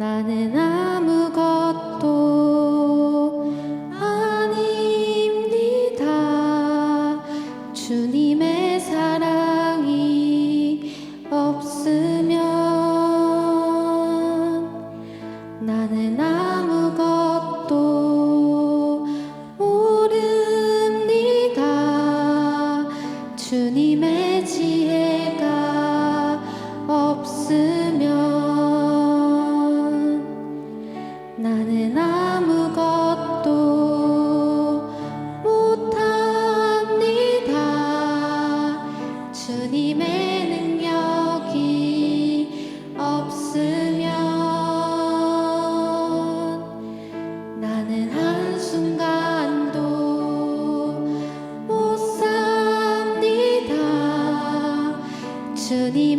나는 主に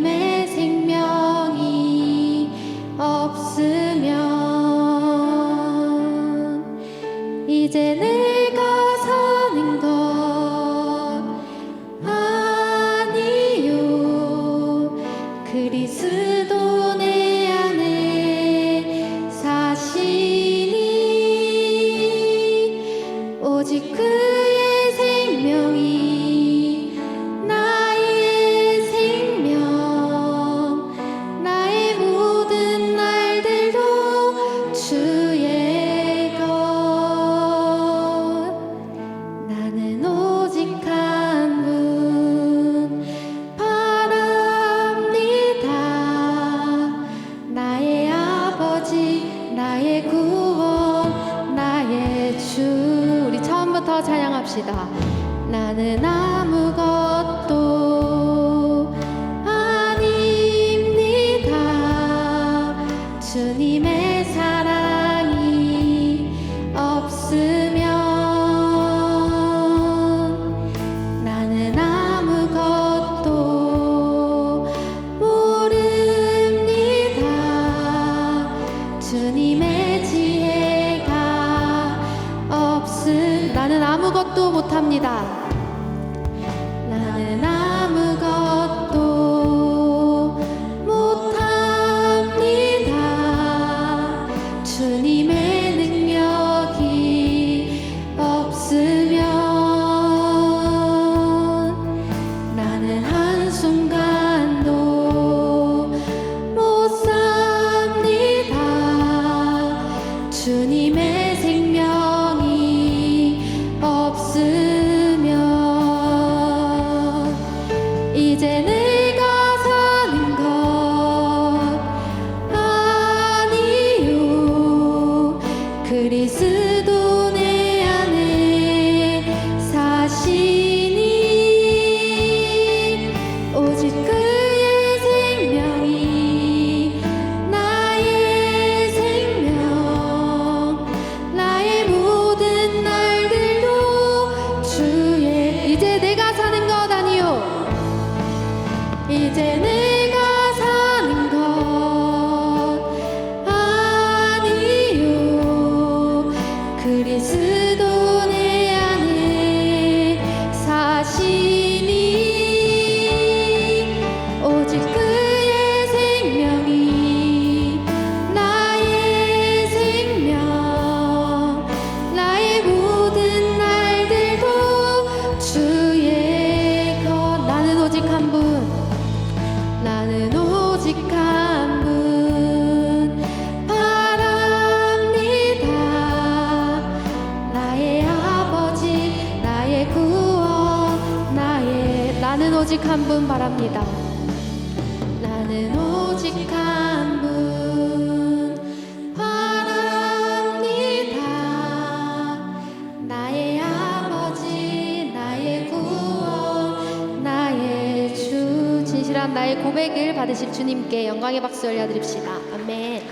나의 고백을 받으실 주님께 영광의 박수 올려드립시다. 아멘.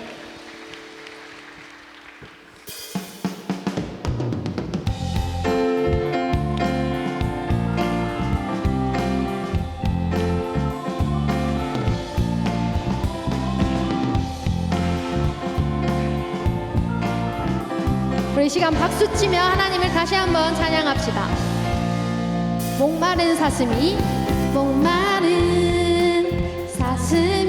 우리 시간 박수 치며 하나님을 다시 한번 찬양합시다. 목마른 사슴이 목마른 此。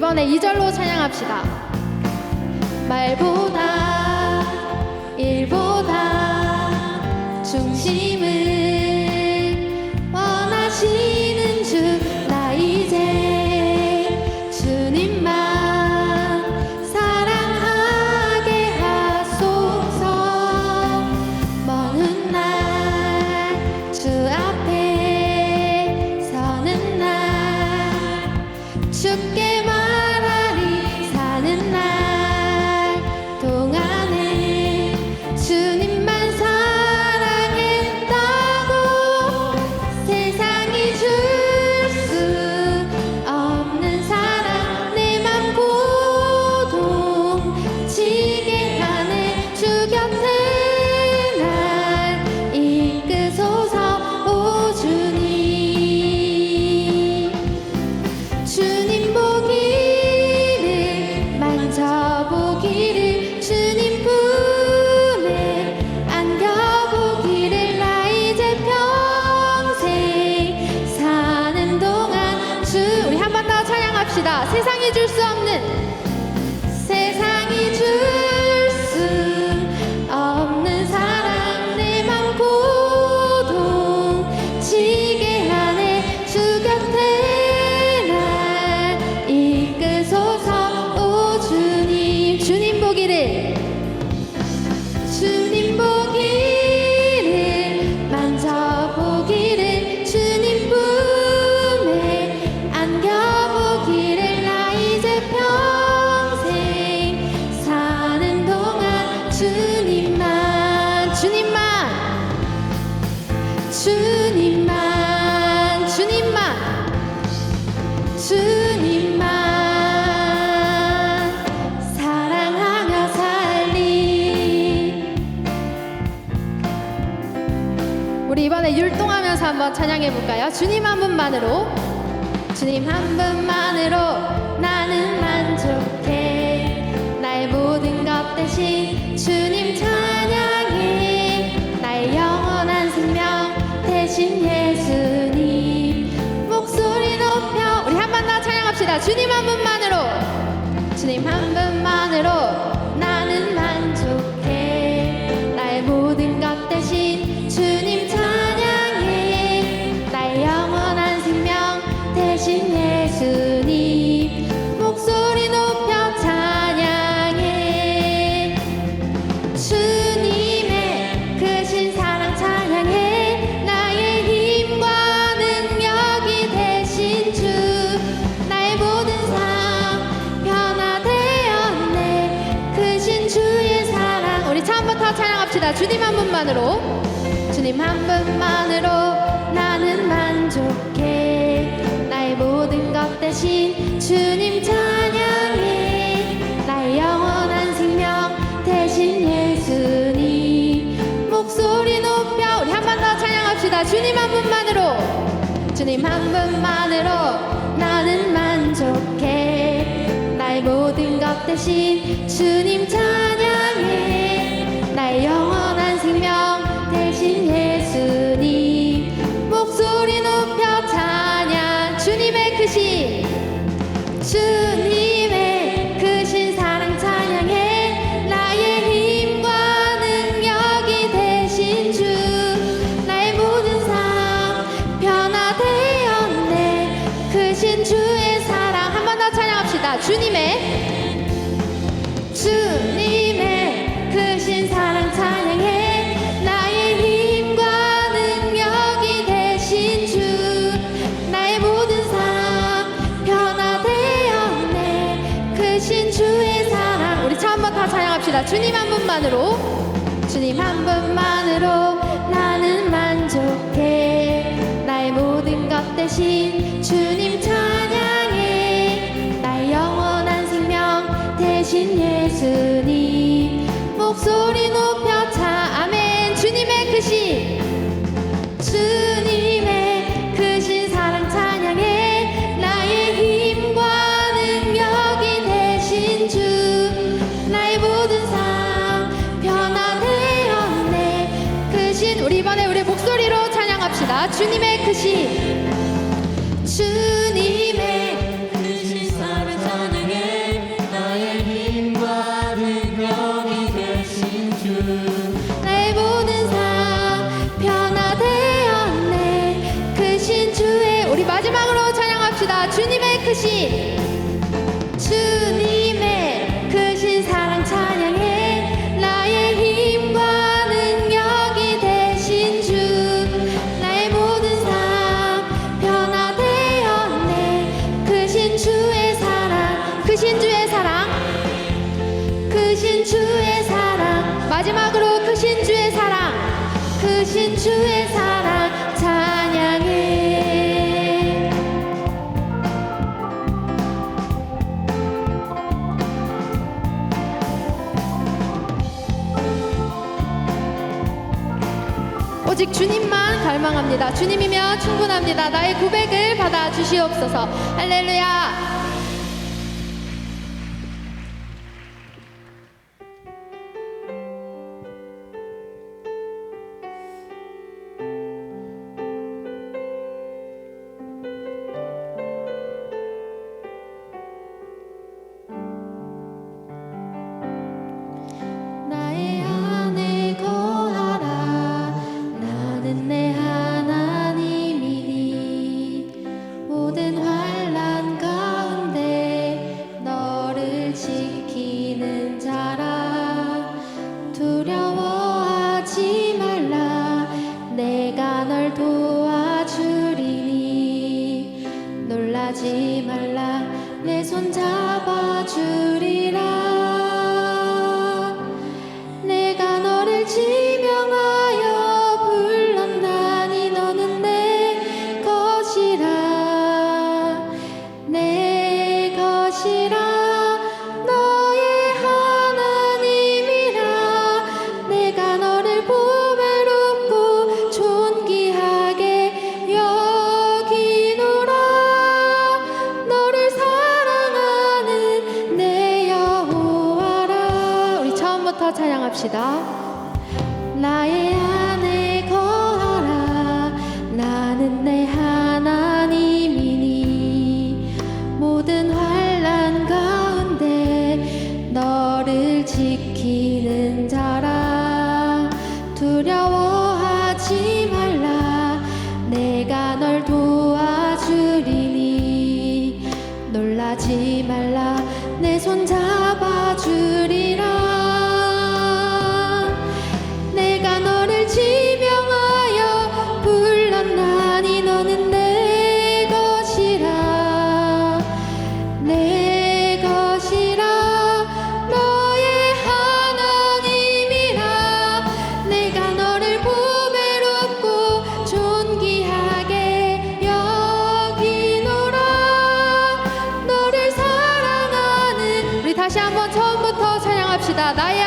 이번에 2절로 찬양합시다. 말보다 일보다 중심을 줄 수 없는 세상이 줄 수 없는 사랑 내 맘 고동치게 하네. 주 곁에 날 이끄소서. 오 주님 주님 보기를. 주님 보기를 만져보기를. 주님 품에 안겨보기를 한번 찬양해 볼까요? 주님 한 분만으로. 주님 한 분만으로 나는 만족해. 나의 모든 것 대신 주님 찬양해. 나의 영원한 생명 대신 예수님. 목소리 높여 우리 한 번 더 찬양합시다. 주님 한 분만 분만으로. 주님 한 분만으로 나는 만족해. 나의 모든 것 대신 주님 찬양해. 나의 영원한 생명 대신 예수님. 목소리 높여 우리 한 번 더 찬양합시다. 주님 한 분만으로. 주님 한 분만으로 나는 만족해. 나의 모든 것 대신 주님 찬양해 주님 한 분만으로. 주님 한 분만으로 나는 만족해. 나의 모든 것 대신 주 오직 주님만 갈망합니다. 주님이면 충분합니다. 나의 고백을 받아 주시옵소서. 할렐루야. 시다. 나의 안에 거하라. 나는 내 하나님이니. 모든 환란 가운데 너를 지키는 자라. 두려워 나의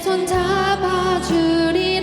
손 잡아 주리.